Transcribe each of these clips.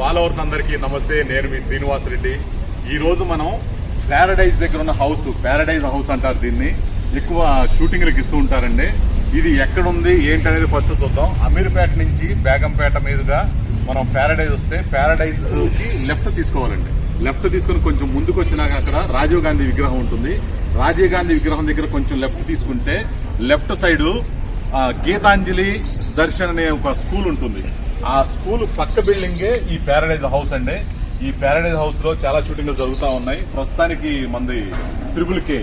Followers అందరికీ నమస్తే. నేను మీ శ్రీనివాస్ రెడ్డి. ఈ రోజు మనం ప్యారడైజ్ దగ్గర ఉన్న హౌస్ ప్యారడైజ్ హౌస్ అంటారు దీన్ని. ఎక్కువ షూటింగ్లకు ఇస్తూ ఉంటారండి. ఇది ఎక్కడ ఉంది ఏంటనేది ఫస్ట్ చూద్దాం. అమీర్పేట నుంచి బేగంపేట మీదుగా మనం ప్యారడైజ్ వస్తే ప్యారడైజ్కి లెఫ్ట్ తీసుకోవాలండి. లెఫ్ట్ తీసుకుని కొంచెం ముందుకు వచ్చినాక అక్కడ రాజీవ్ గాంధీ విగ్రహం ఉంటుంది. రాజీవ్ గాంధీ విగ్రహం దగ్గర కొంచెం లెఫ్ట్ తీసుకుంటే లెఫ్ట్ సైడ్ గీతాంజలి దర్శన్ అనే ఒక స్కూల్ ఉంటుంది. ఆ స్కూల్ పక్క బిల్డింగే ఈ ప్యారడైజ్ హౌస్ అండి. ఈ ప్యారడైజ్ హౌస్లో చాలా షూటింగ్లు జరుగుతూ ఉన్నాయి. ప్రస్తుతానికి మంది త్రిపుల్ కే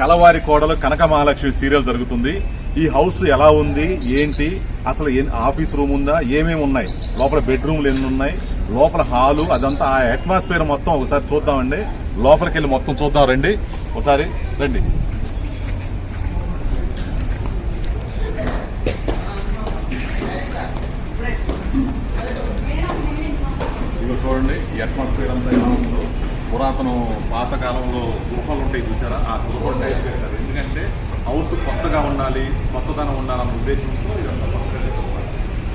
కలవారి కోడలు కనక మహాలక్ష్మి సీరియల్ జరుగుతుంది. ఈ హౌస్ ఎలా ఉంది? ఏంటి? అసలు ఆఫీస్ రూమ్ ఉందా? ఏమేమి ఉన్నాయి? లోపల బెడ్రూమ్లు ఎన్ని ఉన్నాయి? లోపల హాలు అదంతా ఆ అట్మాస్ఫియర్ మొత్తం ఒకసారి చూద్దామండి. లోపలికి వెళ్ళి మొత్తం చూద్దాం రండి. ఒకసారి రండి ఇదిగో చూడండి అట్మాస్ఫియర్ అంతా ఎలా ఉందో. పురాతన పాతకాలంలో గుహలు ఉంటాయి చూసారా? ఆ గుహలు టైప్ పెట్టారు ఎందుకంటే హౌస్ కొత్తగా ఉండాలి కొత్తదనం ఉండాలన్న ఉద్దేశంతో ఇదంతా కొత్తగా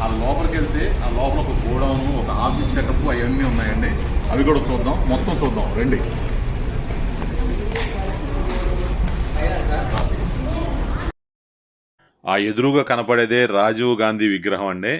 ఆ లోపలికి వెళ్తే ఆ లోపల ఒక గోడౌను ఒక ఆఫీస్ సెటప్ అవన్నీ ఉన్నాయండి. అవి కూడా చూద్దాం. మొత్తం చూద్దాం. రండి. ఆ ఎదురుగా కనపడేదే రాజీవ్ గాంధీ విగ్రహం అండి.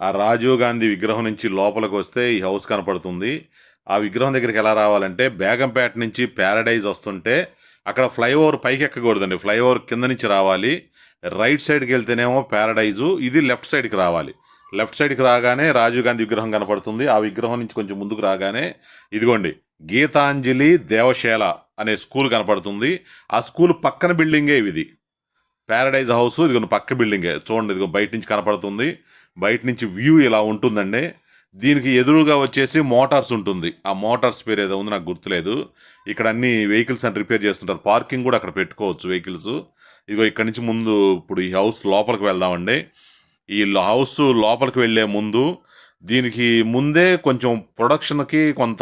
ఆ రాజీవ్ గాంధీ విగ్రహం నుంచి లోపలికి వస్తే ఈ హౌస్ కనపడుతుంది. ఆ విగ్రహం దగ్గరికి ఎలా రావాలంటే బేగంపేట నుంచి ప్యారడైజ్ వస్తుంటే అక్కడ ఫ్లైఓవర్ పైకి ఎక్కకూడదండి ఫ్లైఓవర్ కింద నుంచి రావాలి. రైట్ సైడ్కి వెళ్తేనేమో ప్యారడైజు. ఇది లెఫ్ట్ సైడ్కి రావాలి. లెఫ్ట్ సైడ్కి రాగానే రాజీవ్ గాంధీ విగ్రహం కనపడుతుంది. ఆ విగ్రహం నుంచి కొంచెం ముందుకు రాగానే ఇదిగోండి గీతాంజలి దేవశేల అనే స్కూల్ కనపడుతుంది. ఆ స్కూల్ పక్కన బిల్డింగే ఇది ప్యారడైజ్ హౌస్ ఇదిగో పక్క బిల్డింగే. చూడండి ఇదిగో బయట నుంచి కనపడుతుంది. బయట నుంచి వ్యూ ఇలా ఉంటుందండి. దీనికి ఎదురుగా వచ్చేసి మోటార్స్ ఉంటుంది. ఆ మోటార్స్ పేరు ఏదో ఉంది నాకు గుర్తులేదు. ఇక్కడ అన్ని వెహికల్స్ అని రిపేర్ చేస్తుంటారు. పార్కింగ్ కూడా అక్కడ పెట్టుకోవచ్చు వెహికల్స్. ఇదిగో ఇక్కడ నుంచి ముందు ఇప్పుడు ఈ హౌస్ లోపలికి వెళ్దామండి. ఈ హౌస్ లోపలికి వెళ్ళే ముందు దీనికి ముందే కొంచెం ప్రొడక్షన్కి కొంత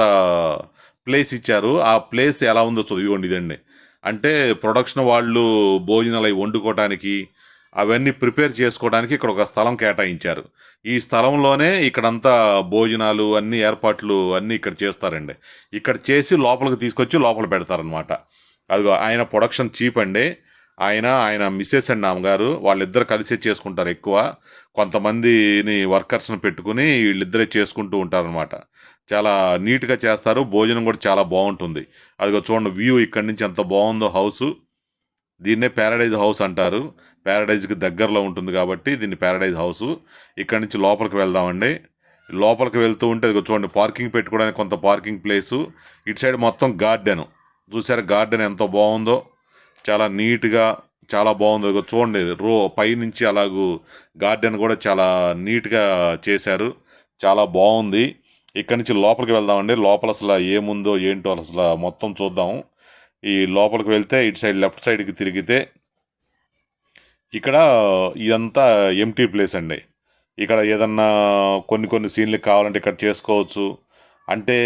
ప్లేస్ ఇచ్చారు. ఆ ప్లేస్ ఎలా ఉందో చదివి ఇదండి. అంటే ప్రొడక్షన్ వాళ్ళు భోజనాలు అవి వండుకోవటానికి అవన్నీ ప్రిపేర్ చేసుకోవడానికి ఇక్కడ ఒక స్థలం కేటాయించారు. ఈ స్థలంలోనే ఇక్కడంతా భోజనాలు అన్ని ఏర్పాట్లు అన్నీ ఇక్కడ చేస్తారండి. ఇక్కడ చేసి లోపలికి తీసుకొచ్చి లోపల పెడతారనమాట అదిగో ఆయన ప్రొడక్షన్ చీప్ అండి. ఆయన ఆయన మిస్సెస్ అండ్ నాన్నగారు. వాళ్ళిద్దరు కలిసే చేసుకుంటారు ఎక్కువ. కొంతమందిని వర్కర్స్ని పెట్టుకుని వీళ్ళిద్దరే చేసుకుంటూ ఉంటారనమాట చాలా నీట్గా చేస్తారు. భోజనం కూడా చాలా బాగుంటుంది. అదిగో చూడండి వ్యూ ఇక్కడి నుంచి ఎంత బాగుందో హౌస్. దీన్నే ప్యారడైజ్ హౌస్ అంటారు. ప్యారడైజ్కి దగ్గరలో ఉంటుంది కాబట్టి దీన్ని ప్యారడైజ్ హౌస్ ఇక్కడి నుంచి లోపలికి వెళ్దామండి. లోపలికి వెళ్తూ ఉంటే చూడండి పార్కింగ్ పెట్టుకోవడానికి కొంత పార్కింగ్ ప్లేసు ఇటు సైడ్ మొత్తం గార్డెన్ చూసారు గార్డెన్ ఎంత బాగుందో? చాలా నీట్గా చాలా బాగుంది. చూడండి రో పైనుంచి అలాగూ గార్డెన్ కూడా చాలా నీట్గా చేశారు. చాలా బాగుంది. ఇక్కడి నుంచి లోపలికి వెళ్దామండి. లోపల అసలు ఏముందో ఏంటో అసలు మొత్తం చూద్దాం. ఈ లోపలికి వెళ్తే ఇటు సైడ్ లెఫ్ట్ సైడ్కి తిరిగితే ఇక్కడ ఇదంతా ఎంటీ ప్లేస్ అండి. ఇక్కడ ఏదన్నా కొన్ని కొన్ని సీన్లకు కావాలంటే ఇక్కడ చేసుకోవచ్చు. అంటే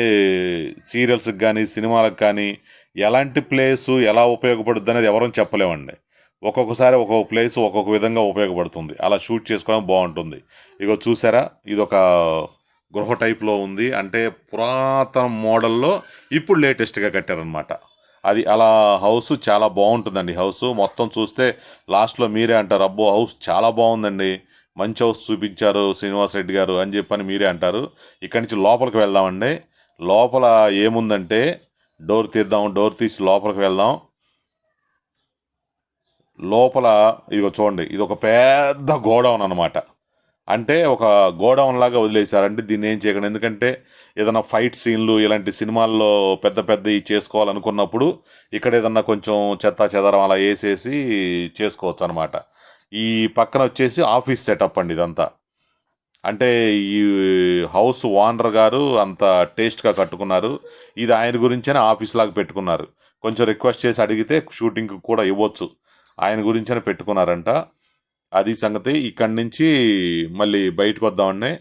సీరియల్స్కి కానీ సినిమాలకు కానీ ఎలాంటి ప్లేసు ఎలా ఉపయోగపడుద్ది అనేది ఎవరూ చెప్పలేమండి. ఒక్కొక్కసారి ఒక్కొక్క ప్లేస్ ఒక్కొక్క విధంగా ఉపయోగపడుతుంది. అలా షూట్ చేసుకోవడం బాగుంటుంది. ఇగో చూసారా? ఇది ఒక గృహ టైప్లో ఉంది. అంటే పురాతన మోడల్లో ఇప్పుడు లేటెస్ట్గా కట్టారనమాట అది అలా హౌస్ చాలా బాగుంటుందండి. హౌస్ మొత్తం చూస్తే లాస్ట్లో మీరే అంటారు అబ్బో హౌస్ చాలా బాగుందండి. మంచి హౌస్ చూపించారు శ్రీనివాస్ రెడ్డి గారు అని చెప్పని మీరే అంటారు. ఇక్కడి నుంచి లోపలికి వెళ్దామండి. లోపల ఏముందంటే డోర్ తీద్దాం డోర్ తీసి లోపలికి వెళ్దాం. లోపల ఇదిగో చూడండి ఇది ఒక పెద్ద గోడౌన్ అనమాట అంటే ఒక గోడౌన్ లాగా వదిలేశారంటే దీన్ని ఏం చేయకండి ఎందుకంటే ఏదైనా ఫైట్ సీన్లు ఇలాంటి సినిమాల్లో పెద్ద పెద్దవి చేసుకోవాలనుకున్నప్పుడు ఇక్కడ ఏదన్నా కొంచెం చెత్త చెదరం అలా వేసేసి చేసుకోవచ్చు అనమాట ఈ పక్కన వచ్చేసి ఆఫీస్ సెటప్ అండి ఇదంతా. అంటే ఈ హౌస్ ఓనర్ గారు అంత టేస్ట్గా కట్టుకున్నారు. ఇది ఆయన గురించనే ఆఫీస్ లాగా పెట్టుకున్నారు. కొంచెం రిక్వెస్ట్ చేసి అడిగితే షూటింగ్కి కూడా ఇవ్వచ్చు. ఆయన గురించే పెట్టుకున్నారంట. అది సంగతి. ఇక్కడి నుంచి మళ్ళీ బయటకు వద్దామండి.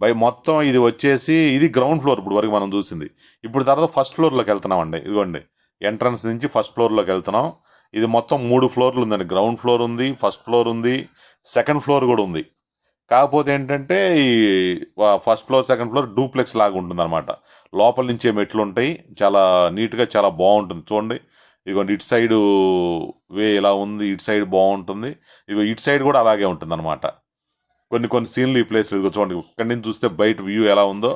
బై మొత్తం ఇది వచ్చేసి ఇది గ్రౌండ్ ఫ్లోర్ ఇప్పుడు వరకు మనం చూసింది. ఇప్పుడు తర్వాత ఫస్ట్ ఫ్లోర్లోకి వెళ్తున్నామండి. ఇదిగోండి. ఎంట్రన్స్ నుంచి ఫస్ట్ ఫ్లోర్లోకి వెళ్తున్నాం. ఇది మొత్తం మూడు ఫ్లోర్లు ఉందండి. గ్రౌండ్ ఫ్లోర్ ఉంది ఫస్ట్ ఫ్లోర్ ఉంది సెకండ్ ఫ్లోర్ కూడా ఉంది. కాకపోతే ఏంటంటే ఈ first floor second floor duplex లాగా ఉంటుంది అనమాట లోపల నుంచే మెట్లు ఉంటాయి చాలా నీట్గా చాలా బాగుంటుంది. చూడండి. ఇదిగోండి ఇటు సైడు వే ఇలా ఉంది ఇటు సైడ్ బాగుంటుంది. ఇదిగో ఇటు సైడ్ కూడా అలాగే ఉంటుంది అనమాట కొన్ని కొన్ని సీన్లు ఈ ప్లేస్లో ఇదిగో చూడండి ఇక్కడి నుంచి చూస్తే బయట వ్యూ ఎలా ఉందో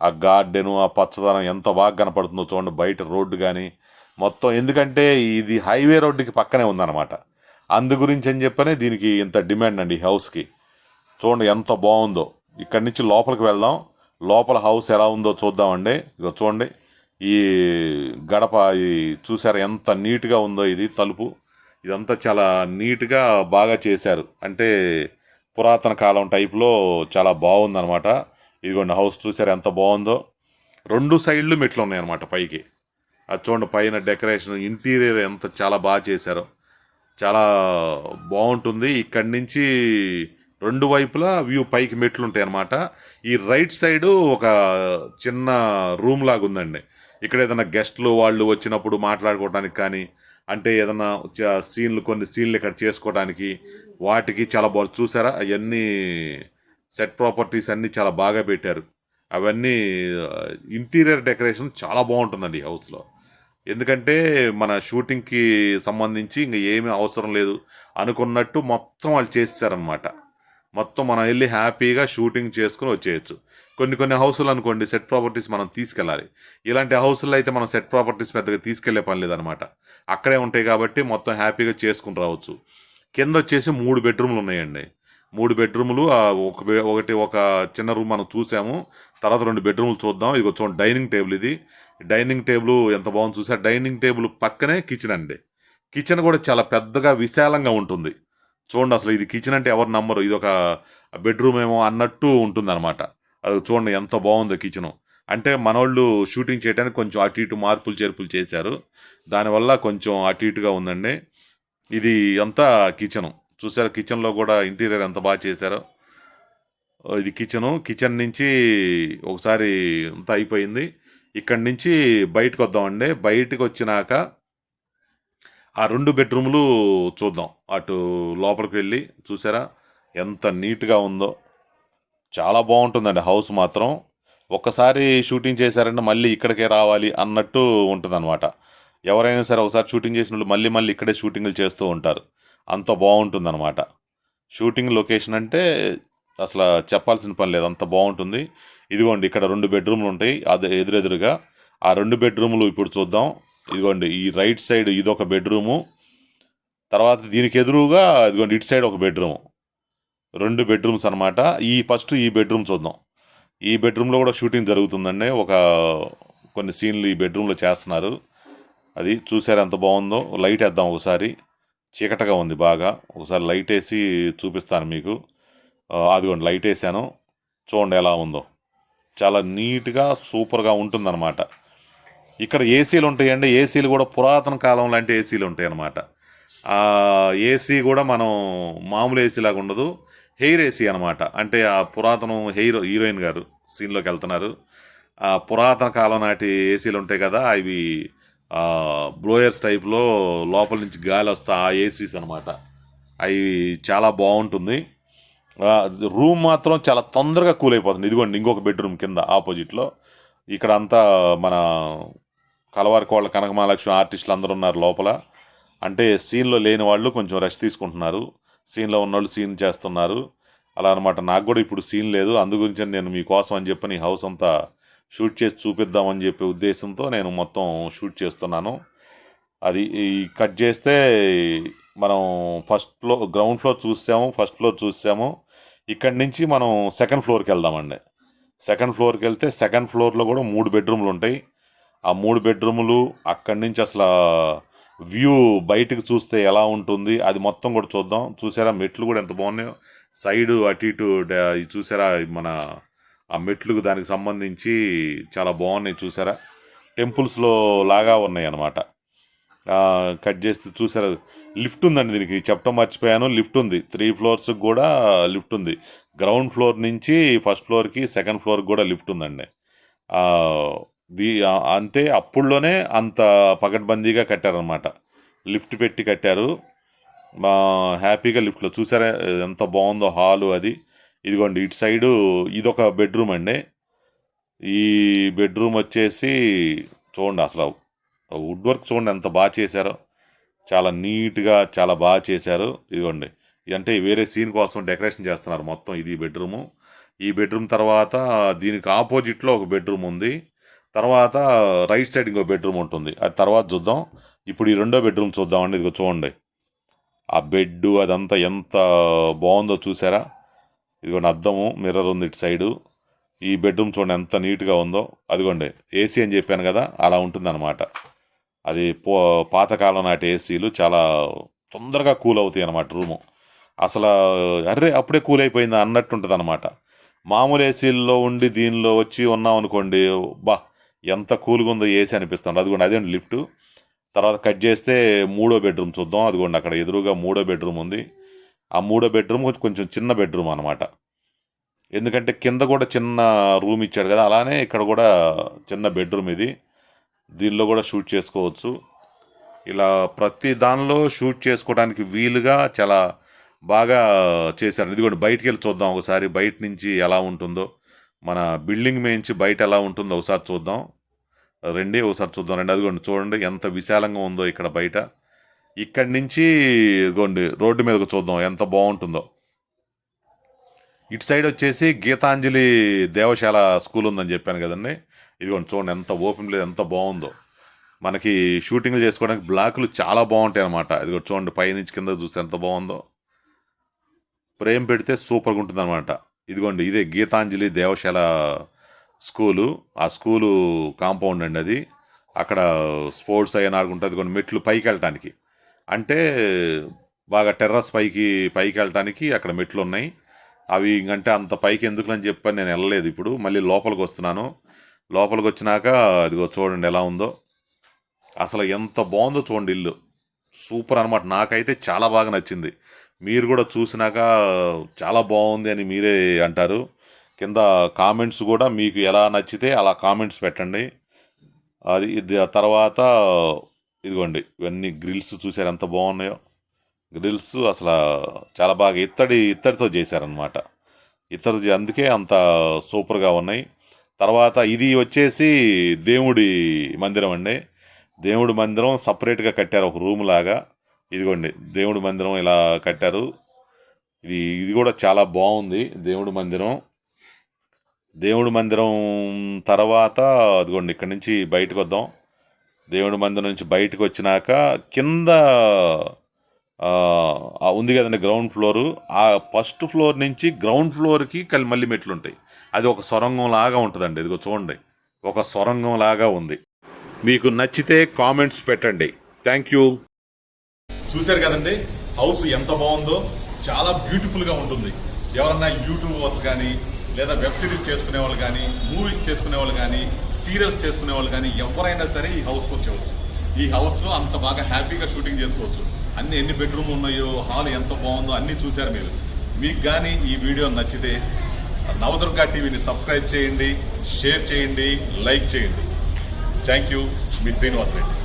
ఆ గార్డెను ఆ పచ్చదనం ఎంత బాగా కనపడుతుందో చూడండి బయట రోడ్డు కానీ మొత్తం ఎందుకంటే ఇది హైవే రోడ్డుకి పక్కనే ఉందన్నమాట. అందు గురించి అని చెప్పనే దీనికి ఇంత డిమాండ్ అండి హౌస్కి. చూడండి ఎంత బాగుందో. ఇక్కడి నుంచి లోపలికి వెళ్దాం. లోపల హౌస్ ఎలా ఉందో చూద్దామండి. ఇక చూడండి. ఈ గడప ఈ చూసారా ఎంత నీట్గా ఉందో ఇది తలుపు. ఇదంతా చాలా నీట్గా బాగా చేశారు. అంటే పురాతన కాలం టైప్లో చాలా బాగుందనమాట ఇదిగోండి హౌస్ చూసారా ఎంత బాగుందో. రెండు సైడ్లు మెట్లు ఉన్నాయన్నమాట పైకి. అది చూడండి పైన డెకరేషన్ ఇంటీరియర్ ఎంత చాలా బాగా చేశారు. చాలా బాగుంటుంది. ఇక్కడి నుంచి రెండు వైపులా వ్యూ పైకి మెట్లు ఉంటాయి అన్నమాట ఈ రైట్ సైడు ఒక చిన్న రూమ్ లాగా ఉందండి ఇక్కడ ఏదైనా గెస్ట్లు వాళ్ళు వచ్చినప్పుడు మాట్లాడుకోవడానికి కానీ అంటే ఏదైనా చ- సీన్లు కొన్ని సీన్లు ఇక్కడ చేసుకోవడానికి వాటికి చాలా బాగా చూసారా? అవన్నీ సెట్ ప్రాపర్టీస్ అన్నీ చాలా బాగా పెట్టారు. అవన్నీ ఇంటీరియర్ డెకరేషన్ చాలా బాగుంటుందండి ఈ హౌస్లో. ఎందుకంటే మన షూటింగ్కి సంబంధించి ఇంకా ఏమీ అవసరం లేదు అనుకున్నట్టు మొత్తం వాళ్ళు చేస్తారనమాట మొత్తం మనం వెళ్ళి హ్యాపీగా షూటింగ్ చేసుకుని వచ్చేయచ్చు. కొన్ని కొన్ని హౌసులు అనుకోండి సెట్ ప్రాపర్టీస్ మనం తీసుకెళ్ళాలి. ఇలాంటి హౌసుల్లో అయితే మనం సెట్ ప్రాపర్టీస్ పెద్దగా తీసుకెళ్ళే పని లేదనమాట. అక్కడే ఉంటాయి కాబట్టి మొత్తం హ్యాపీగా చేసుకుని రావచ్చు. కింద వచ్చేసి మూడు బెడ్రూమ్లు ఉన్నాయండి. మూడు బెడ్రూములు ఒక ఒకటి ఒక చిన్న రూమ్ మనం చూసాము. తర్వాత రెండు బెడ్రూమ్లు చూద్దాం. ఇది కొంచెం డైనింగ్ టేబుల్ ఇది. డైనింగ్ టేబుల్ ఎంత బాగుంది చూసా డైనింగ్ టేబుల్ పక్కనే కిచెన్ అండి. కిచెన్ కూడా చాలా పెద్దగా విశాలంగా ఉంటుంది. చూడండి అసలు ఇది కిచెన్ అంటే ఎవరు నమ్మరు. ఇది ఒక బెడ్రూమ్ ఏమో అన్నట్టు ఉంటుంది అనమాట అది చూడండి ఎంత బాగుందో కిచెను అంటే మనోళ్ళు షూటింగ్ చేయడానికి కొంచెం అటు ఇటు మార్పులు చేర్పులు చేశారు. దానివల్ల కొంచెం అటు ఇటుగా ఉందండి. ఇది అంతా కిచెను చూసారు కిచెన్లో కూడా ఇంటీరియర్ ఎంత బాగా చేశారో. ఇది కిచెను కిచెన్ నుంచి ఒకసారి అంతా అయిపోయింది. ఇక్కడి నుంచి బయటకు వద్దామండి. బయటకు వచ్చినాక ఆ రెండు బెడ్రూమ్లు చూద్దాం. అటు లోపలికి వెళ్ళి చూసారా? ఎంత నీట్గా ఉందో. చాలా బాగుంటుందండి హౌస్ మాత్రం. ఒక్కసారి షూటింగ్ చేశారంటే మళ్ళీ ఇక్కడికే రావాలి అన్నట్టు ఉంటుందన్నమాట. ఎవరైనా సరే ఒకసారి షూటింగ్ చేసిన వాళ్ళు మళ్ళీ మళ్ళీ ఇక్కడే షూటింగ్లు చేస్తూ ఉంటారు. అంత బాగుంటుందన్నమాట. షూటింగ్ లొకేషన్ అంటే అసలు చెప్పాల్సిన పని లేదు. అంత బాగుంటుంది. ఇదిగోండి ఇక్కడ రెండు బెడ్రూమ్లు ఉంటాయి. అది ఎదురెదురుగా ఆ రెండు బెడ్రూమ్లు ఇప్పుడు చూద్దాం. ఇదిగోండి ఈ రైట్ సైడ్ ఇదొక బెడ్రూము తర్వాత దీనికి ఎదురుగా ఇదిగోండి ఇటు సైడ్ ఒక బెడ్రూమ్ రెండు బెడ్రూమ్స్ అనమాట ఈ ఫస్ట్ ఈ బెడ్రూమ్ చూద్దాం. ఈ బెడ్రూమ్లో కూడా షూటింగ్ జరుగుతుందండి. ఒక కొన్ని సీన్లు ఈ బెడ్రూమ్లో చేస్తున్నారు. అది చూసారు ఎంత బాగుందో? లైట్ వేద్దాం ఒకసారి. చీకటగా ఉంది బాగా. ఒకసారి లైట్ వేసి చూపిస్తాను మీకు. అదిగోండి లైట్ వేసాను. చూడండి ఎలా ఉందో. చాలా నీట్గా సూపర్గా ఉంటుందన్నమాట. ఇక్కడ ఏసీలు ఉంటాయండి. ఏసీలు కూడా పురాతన కాలం లాంటి ఏసీలు ఉంటాయి అన్నమాట. ఆ ఏసీ కూడా మనం మామూలు ఏసీ లాగా ఉండదు. హెయిర్ ఏసీ అనమాట అంటే ఆ పురాతనం హెయిర్ హీరోయిన్ గారు సీన్లోకి వెళ్తున్నారు. ఆ పురాతన కాలం నాటి ఏసీలు ఉంటాయి కదా అవి బ్లోయర్స్ టైప్లో లోపల నుంచి గాలి వస్తా ఆ ఏసీస్ అనమాట అవి చాలా బాగుంటుంది. రూమ్ మాత్రం చాలా తొందరగా కూల్ అయిపోతుంది. ఇదిగోండి ఇంకొక బెడ్రూమ్ కింద ఆపోజిట్లో. ఇక్కడ అంతా మన కలవారి కోళ్ళ కనకమహాలక్ష్మి ఆర్టిస్టులు అందరూ ఉన్నారు లోపల. అంటే సీన్లో లేని వాళ్ళు కొంచెం రెస్ట్ తీసుకుంటున్నారు. సీన్లో ఉన్నోళ్ళు సీన్ చేస్తున్నారు. అలా అనమాట నాకు కూడా ఇప్పుడు సీన్ లేదు. అందు గురించి నేను మీకోసం అని చెప్పని హౌస్ అంతా షూట్ చేసి చూపిద్దామని చెప్పే ఉద్దేశంతో నేను మొత్తం షూట్ చేస్తున్నాను. అది ఈ కట్ చేస్తే మనం ఫస్ట్ ఫ్లోర్ గ్రౌండ్ ఫ్లోర్ చూసాము ఫస్ట్ ఫ్లోర్ చూసాము. ఇక్కడి నుంచి మనం సెకండ్ ఫ్లోర్కి వెళ్దామండి. సెకండ్ ఫ్లోర్కి వెళ్తే సెకండ్ ఫ్లోర్లో కూడా మూడు బెడ్రూమ్లు ఉంటాయి. ఆ మూడు బెడ్రూములు అక్కడి నుంచి అసలు వ్యూ బయటకు చూస్తే ఎలా ఉంటుంది? అది మొత్తం కూడా చూద్దాం. చూసారా మెట్లు కూడా ఎంత బాగున్నాయో? సైడ్ అటు ఇటు చూసారా మన ఆ మెట్లకు దానికి సంబంధించి చాలా బాగున్నాయి చూసారా? టెంపుల్స్లో లాగా ఉన్నాయి అన్నమాట కట్ చేస్తే చూసారా? లిఫ్ట్ ఉందండి దీనికి. చెప్పడం మర్చిపోయాను. లిఫ్ట్ ఉంది. త్రీ ఫ్లోర్స్ కూడా లిఫ్ట్ ఉంది. గ్రౌండ్ ఫ్లోర్ నుంచి ఫస్ట్ ఫ్లోర్కి సెకండ్ ఫ్లోర్కి కూడా లిఫ్ట్ ఉందండి. దీ అంటే అప్పుల్లోనే అంత పకడ్బందీగా కట్టారనమాట లిఫ్ట్ పెట్టి కట్టారు. మా హ్యాపీగా లిఫ్ట్లో చూసారా ఎంత బాగుందో హాలు అది. ఇదిగోండి ఇటు సైడు ఇదొక బెడ్రూమ్ అండి. ఈ బెడ్రూమ్ వచ్చేసి చూడండి అసలు వుడ్ వర్క్ చూడండి ఎంత బాగా చేశారో. చాలా నీట్గా చాలా బాగా చేశారు. ఇదిగోండి అంటే వేరే సీన్ కోసం డెకరేషన్ చేస్తున్నారు మొత్తం ఇది బెడ్రూము. ఈ బెడ్రూమ్ తర్వాత దీనికి ఆపోజిట్లో ఒక బెడ్రూమ్ ఉంది. తర్వాత రైట్ సైడ్ ఇంకో బెడ్రూమ్ ఉంటుంది. అది తర్వాత చూద్దాం. ఇప్పుడు ఈ రెండో బెడ్రూమ్ చూద్దామండి. ఇదిగో చూడండి. ఆ బెడ్ అదంతా ఎంత బాగుందో చూసారా? ఇదిగోండి అద్దము మిర్రర్ ఉంది ఇటు సైడు. ఈ బెడ్రూమ్ చూడండి ఎంత నీట్గా ఉందో. అదిగోండి ఏసీ అని చెప్పాను కదా అలా ఉంటుందన్నమాట. అది పో పాతకాలం నాటి ఏసీలు చాలా తొందరగా కూల్ అవుతాయి అన్నమాట రూము. అసలు అర్రే అప్పుడే కూల్ అయిపోయింది అన్నట్టు ఉంటుంది అనమాట మామూలు ఏసీల్లో ఉండి దీనిలో వచ్చి ఉన్నాం అనుకోండి బా ఎంత కూల్గా ఉందో ఏసీ అనిపిస్తుంది. అదిగోండి అదే లిఫ్ట్. తర్వాత కట్ చేస్తే మూడో బెడ్రూమ్ చూద్దాం. అదిగోండి అక్కడ ఎదురుగా మూడో బెడ్రూమ్ ఉంది. ఆ మూడో బెడ్రూమ్ కొంచెం చిన్న బెడ్రూమ్ అనమాట ఎందుకంటే కింద కూడా చిన్న రూమ్ ఇచ్చాడు కదా అలానే ఇక్కడ కూడా చిన్న బెడ్రూమ్ ఇది. దీనిలో కూడా షూట్ చేసుకోవచ్చు. ఇలా ప్రతి దానిలో షూట్ చేసుకోవడానికి వీలుగా చాలా బాగా చేశారు. ఇదిగోండి బయటికి వెళ్ళి చూద్దాం ఒకసారి బయట నుంచి ఎలా ఉంటుందో. మన బిల్డింగ్ మేంచి బయట ఎలా ఉంటుందో ఒకసారి చూద్దాం. రెండే ఒకసారి చూద్దాం. రెండు అదిగోండి చూడండి ఎంత విశాలంగా ఉందో ఇక్కడ బయట. ఇక్కడి నుంచి ఇదిగోండి రోడ్డు మీదకు చూద్దాం ఎంత బాగుంటుందో. ఇటు సైడ్ వచ్చేసి గీతాంజలి దేవశాల స్కూల్ ఉందని చెప్పాను కదండి. ఇదిగోండి చూడండి ఎంత ఓపెన్ లేదు ఎంత బాగుందో. మనకి షూటింగ్లు చేసుకోవడానికి బ్లాకులు చాలా బాగుంటాయి అనమాట ఇదిగో చూడండి పైనుంచి కింద చూస్తే ఎంత బాగుందో. ఫ్రేమ్ పెడితే సూపర్గా ఉంటుంది అనమాట ఇదిగోండి ఇదే గీతాంజలి దేవశాల స్కూలు. ఆ స్కూలు కాంపౌండ్ అండి అది. అక్కడ స్పోర్ట్స్ అయిన ఆడుకుంటుంది కొన్ని మెట్లు పైకి వెళ్ళటానికి అంటే బాగా టెర్రస్ పైకి పైకి వెళ్ళటానికి అక్కడ మెట్లు ఉన్నాయి అవి ఇంకంటే అంత పైకి ఎందుకులని చెప్పని నేను వెళ్ళలేదు ఇప్పుడు. మళ్ళీ లోపలికి వస్తున్నాను. లోపలికి వచ్చినాక అదిగో చూడండి ఎలా ఉందో. అసలు ఎంత బాగుందో చూడండి ఇల్లు. సూపర్ అనమాట నాకైతే చాలా బాగా నచ్చింది. మీరు కూడా చూసినాక చాలా బాగుంది అని మీరే అంటారు. కింద కామెంట్స్ కూడా మీకు ఎలా నచ్చితే అలా కామెంట్స్ పెట్టండి. అది ఇది ఆ తర్వాత ఇదిగోండి ఇవన్నీ గ్రిల్స్ చూసారు ఎంత బాగున్నాయో. గ్రిల్స్ అసలు చాలా బాగా ఇత్తడి ఇత్తడితో చేశారనమాట ఇత్తడి అందుకే అంత సూపర్గా ఉన్నాయి. తర్వాత ఇది వచ్చేసి దేవుడి మందిరం అండి. దేవుడి మందిరం సపరేట్గా కట్టారు ఒక రూమ్ లాగా. ఇదిగోండి దేవుడి మందిరం ఇలా కట్టారు. ఇది ఇది కూడా చాలా బాగుంది దేవుడి మందిరం. దేవుడి మందిరం తర్వాత అదిగోండి ఇక్కడ నుంచి బయటకు వద్దాం. దేవుడి మందిరం నుంచి బయటకు వచ్చినాక కింద ఉంది కదండి గ్రౌండ్ ఫ్లోరు ఆ ఫస్ట్ ఫ్లోర్ నుంచి గ్రౌండ్ ఫ్లోర్కి కలి మళ్ళీ మెట్లు ఉంటాయి. అది ఒక సొరంగం లాగా ఉంటుందండి ఇదిగో చూడండి. ఒక సొరంగం లాగా ఉంది. మీకు నచ్చితే కామెంట్స్ పెట్టండి. Thank you. చూశారు కదండి? హౌస్ ఎంత బాగుందో చాలా బ్యూటిఫుల్గా ఉంటుంది. ఎవరన్నా యూట్యూబర్స్ కానీ లేదా వెబ్ సిరీస్ చేసుకునే వాళ్ళు కానీ మూవీస్ చేసుకునే వాళ్ళు కానీ సీరియల్స్ చేసుకునే వాళ్ళు కానీ ఎవరైనా సరే ఈ హౌస్కి వచ్చేవచ్చు ఈ హౌస్లో అంత బాగా హ్యాపీగా షూటింగ్ చేసుకోవచ్చు. అన్ని ఎన్ని బెడ్రూమ్ ఉన్నాయో హాల్ ఎంత బాగుందో అన్ని చూశారు మీరు. మీకు కానీ ఈ వీడియో నచ్చితే నవదుర్గా టీవీని సబ్స్క్రైబ్ చేయండి షేర్ చేయండి లైక్ చేయండి. థ్యాంక్ యూ మీ శ్రీనివాస్ రెడ్డి